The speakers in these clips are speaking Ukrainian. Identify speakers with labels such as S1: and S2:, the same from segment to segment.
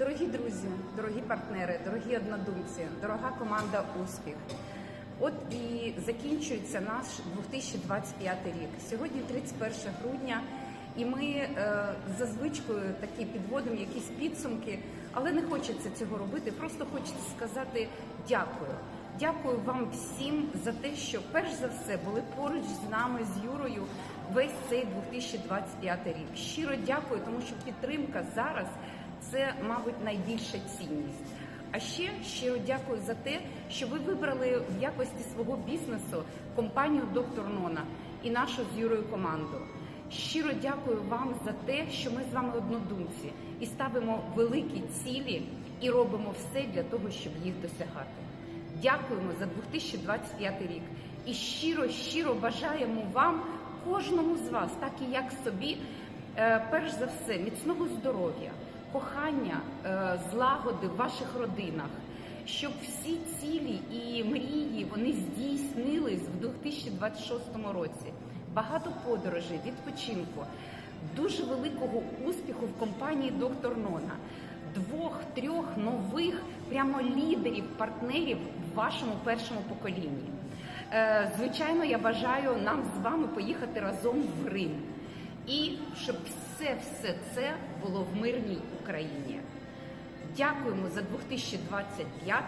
S1: Дорогі друзі, дорогі партнери, дорогі однодумці, дорога команда Успіх. От і закінчується наш 2025 рік. Сьогодні 31 грудня, і ми е, за звичкою такі підводимо якісь підсумки, але не хочеться цього робити. Просто хочеться сказати дякую. Дякую вам всім за те, що перш за все були поруч з нами з Юрою весь цей 2025 рік. Щиро дякую, тому що підтримка зараз це, мабуть, найбільша цінність. А ще щиро дякую за те, що ви вибрали в якості свого бізнесу компанію Доктор Нона і нашу з Юрою команду. Щиро дякую вам за те, що ми з вами однодумці і ставимо великі цілі і робимо все для того, щоб їх досягати. Дякуємо за 2025 рік і щиро, щиро бажаємо вам, кожному з вас, так і як собі, е, перш за все, міцного здоров'я, кохання, е, злагоди в ваших родинах, щоб всі цілі і мрії вони здійснились в 2026 році. Багато подорожей, відпочинку, дуже великого успіху в компанії Доктор Нона, двох-трьох нових прямо лідерів, партнерів в вашому першому поколінні. Е, Звичайно, я бажаю нам з вами поїхати разом в Рим. І щоб все все це було в мирній Україні. Дякуємо за 2025.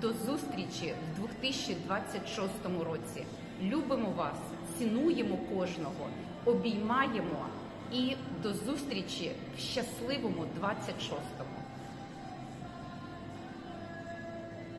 S1: До зустрічі в 2026 році. Любимо вас, цінуємо кожного, обіймаємо і до зустрічі в щасливому 26-му.